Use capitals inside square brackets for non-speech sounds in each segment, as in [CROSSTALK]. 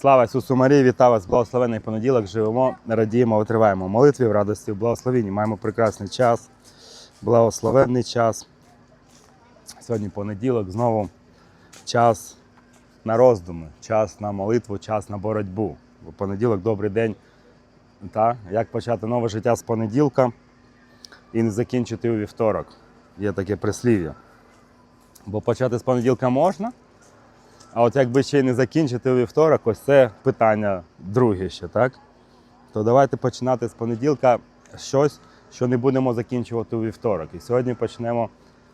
Слава Ісусу Марії, вітаю вас, благословений понеділок. Живемо, радіємо, витриваємо в молитві, в радості, в благословенні. Маємо прекрасний час, благословенний час. Сьогодні понеділок, знову час на роздуми, час на молитву, час на боротьбу. Бо понеділок добрий день. Та? Як почати нове життя з понеділка і не закінчити у вівторок. Є таке прислів'я. Бо почати з понеділка можна, а от якби ще й не закінчити у вівторок, ось це питання друге ще, так? То давайте починати з понеділка щось, що не будемо закінчувати у вівторок. І сьогодні почнемо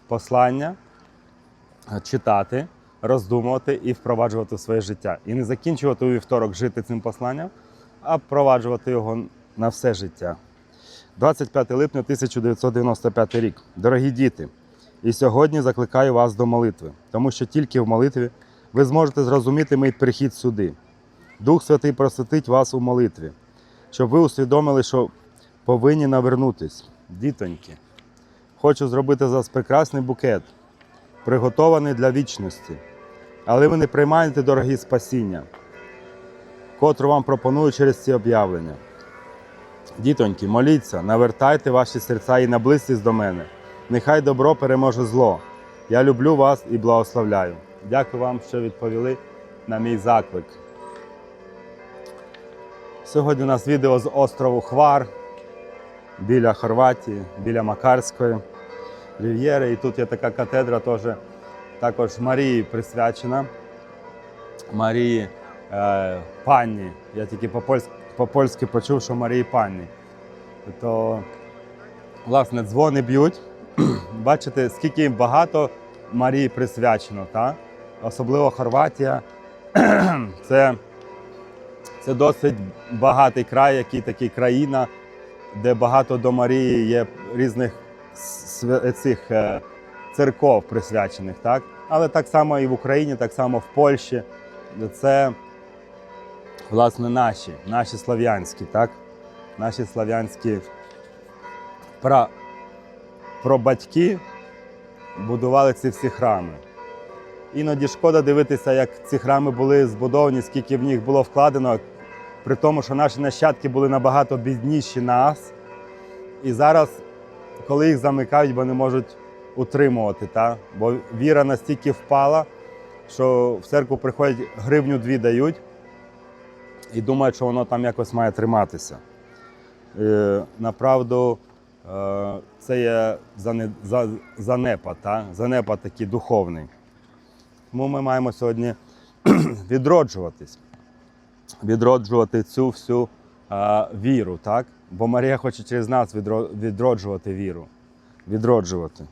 послання читати, роздумувати і впроваджувати в своє життя. І не закінчувати у вівторок жити цим посланням, а впроваджувати його на все життя. 25 липня 1995 рік. Дорогі діти, і сьогодні закликаю вас до молитви, тому що тільки в молитві ви зможете зрозуміти мій прихід сюди. Дух Святий просвятить вас у молитві, щоб ви усвідомили, що повинні навернутись. Дітоньки, хочу зробити за вас прекрасний букет, приготований для вічності. Але ви не приймаєте дорогі спасіння, котру вам пропоную через ці об'явлення. Дітоньки, моліться, навертайте ваші серця і наблизьтесь до мене. Нехай добро переможе зло. Я люблю вас і благословляю. Дякую вам, що відповіли на мій заклик. Сьогодні у нас відео з острову Хвар біля Хорватії, біля Макарської Рів'єри. І тут є така катедра, теж, також Марії присвячена. Марії е, Панні. Я тільки по-польськи, почув, що Марії Панні. То, власне, дзвони б'ють. [CLEARS THROAT] Бачите, скільки багато Марії присвячено, та? Особливо Хорватія. [CLEARS THROAT] це, це досить багатий край, який такий країна, де багато до Марії є різних цих е, церков присвячених. Так? Але так само і в Україні, так само в Польщі. Це власне наші, наші слав'янські, так? Наші слав'янські пра, прабатьки будували ці всі храми. Іноді шкода дивитися, як ці храми були збудовані, скільки в них було вкладено, при тому, що наші нащадки були набагато бідніші нас. І зараз, коли їх замикають, вони можуть утримувати. Та? Бо віра настільки впала, що в церкву приходять гривню дві дають і думають, що воно там якось має триматися. Е, Направду, е, це є за- занепад, занепад такий духовний. Тому ми маємо сьогодні [CLEARS THROAT] відроджуватись, відроджувати цю всю е, віру, так? Бо Марія хоче через нас відроджувати віру. Відроджувати.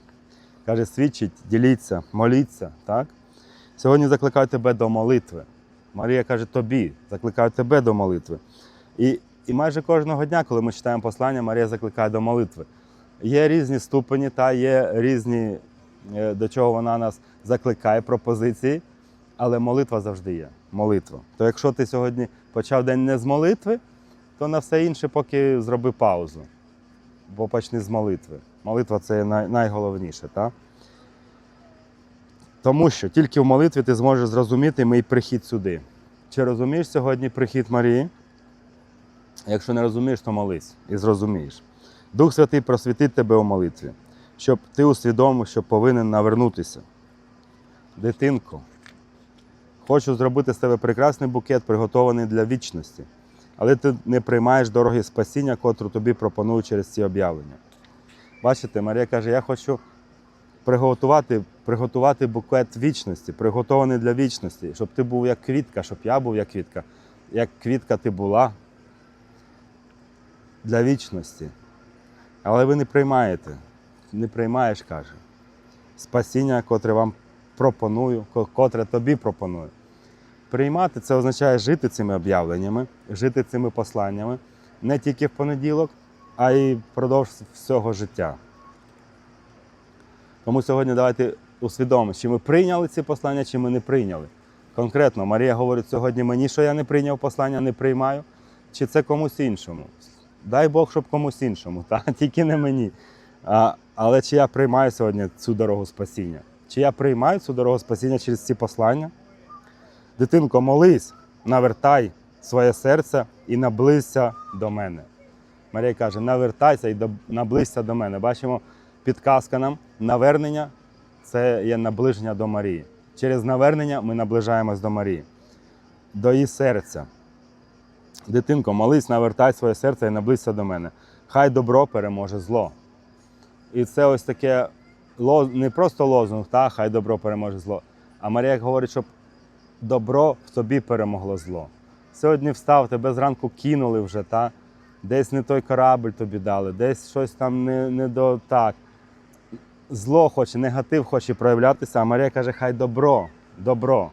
Каже, свідчить, діліться, моліться. Так? Сьогодні закликаю тебе до молитви. Марія каже тобі, закликаю тебе до молитви. І, і майже кожного дня, коли ми читаємо послання, Марія закликає до молитви. Є різні ступені, та є різні, до чого вона нас закликає, пропозиції, але молитва завжди є. Молитва. То якщо ти сьогодні почав день не з молитви, то на все інше поки зроби паузу. Бо почни з молитви. Молитва це найголовніше. Та? Тому що тільки в молитві ти зможеш зрозуміти мій прихід сюди. Чи розумієш сьогодні прихід Марії? Якщо не розумієш, то молись і зрозумієш. Дух Святий просвітить тебе у молитві, щоб ти усвідомив, що повинен навернутися. Дитинко, хочу зробити з тебе прекрасний букет, приготований для вічності, але ти не приймаєш дороги спасіння, котру тобі пропонують через ці об'явлення. Бачите, Марія каже, я хочу приготувати, приготувати букет вічності, приготований для вічності, щоб ти був як квітка, щоб я був як квітка. Як квітка ти була для вічності. Але ви не приймаєте, не приймаєш, каже. Спасіння, котре вам пропоную, котре тобі пропоную. Приймати це означає жити цими об'явленнями, жити цими посланнями не тільки в понеділок, а й впродовж всього життя. Тому сьогодні давайте усвідомимо, чи ми прийняли ці послання, чи ми не прийняли. Конкретно, Марія говорить сьогодні мені, що я не прийняв послання, не приймаю, чи це комусь іншому. Дай Бог, щоб комусь іншому, [LAUGHS] та? тільки не мені. А, але чи я приймаю сьогодні цю дорогу спасіння? Чи я приймаю цю дорогу спасіння через ці послання? Дитинко, молись, навертай своє серце і наблизься до мене. Марія каже: навертайся і наблизься до мене. Бачимо, підказка нам навернення це є наближення до Марії. Через навернення ми наближаємось до Марії, до її серця. Дитинко, молись, навертай своє серце і наблизься до мене. Хай добро переможе зло. І це ось таке не просто лозунг, та, хай добро переможе зло. А Марія говорить, щоб добро в тобі перемогло зло. Сьогодні встав, тебе зранку кинули вже, та? десь не той корабль тобі дали, десь щось там не, не до так. Зло хоче, негатив хоче проявлятися, а Марія каже, хай добро, добро.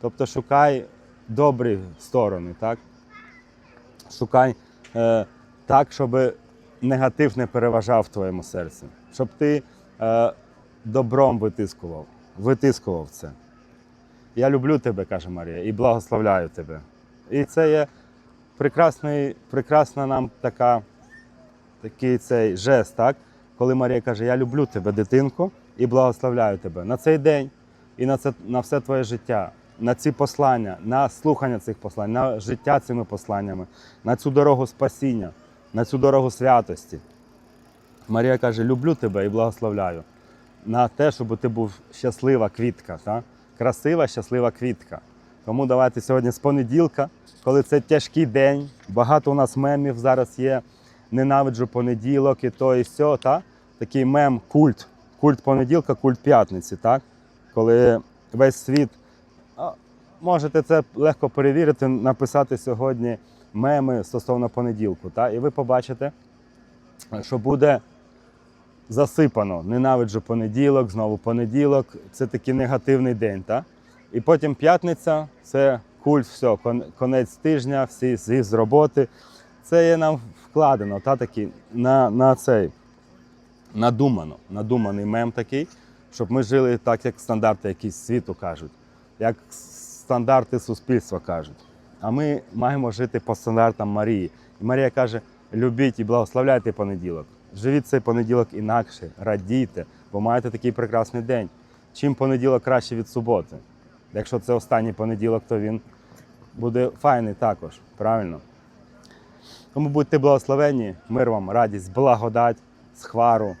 Тобто шукай добрі сторони, так? Шукай е, так, щоб негатив не переважав в твоєму серці, щоб ти е, добром витискував, витискував це. Я люблю тебе, каже Марія, і благословляю тебе. І це є прекрасний, прекрасна нам така, такий цей жест, так? коли Марія каже, я люблю тебе, дитинку, і благословляю тебе на цей день і на, це, на все твоє життя, на ці послання, на слухання цих послань, на життя цими посланнями, на цю дорогу спасіння, на цю дорогу святості. Марія каже, люблю тебе і благословляю на те, щоб ти був щаслива квітка, та? красива, щаслива квітка. Тому давайте сьогодні з понеділка, коли це тяжкий день, багато у нас мемів зараз є. Ненавиджу понеділок і то, і сьо, та? такий мем, культ. Культ понеділка, культ п'ятниці, так? коли весь світ. Можете це легко перевірити, написати сьогодні меми стосовно понеділку. Та? І ви побачите, що буде засипано. Ненавиджу понеділок, знову понеділок. Це такий негативний день. Та? І потім п'ятниця це культ, все, конець тижня, всі з роботи. Це є нам вкладено, та, такий, на, на цей надумано, надуманий мем такий, щоб ми жили так, як стандарти якісь світу кажуть, як стандарти суспільства кажуть. А ми маємо жити по стандартам Марії. І Марія каже: любіть і благословляйте понеділок. Живіть цей понеділок інакше, радійте, бо маєте такий прекрасний день. Чим понеділок краще від суботи? Якщо це останній понеділок, то він буде файний також, правильно? Тому будьте благословені, мир вам, радість, благодать, схвару,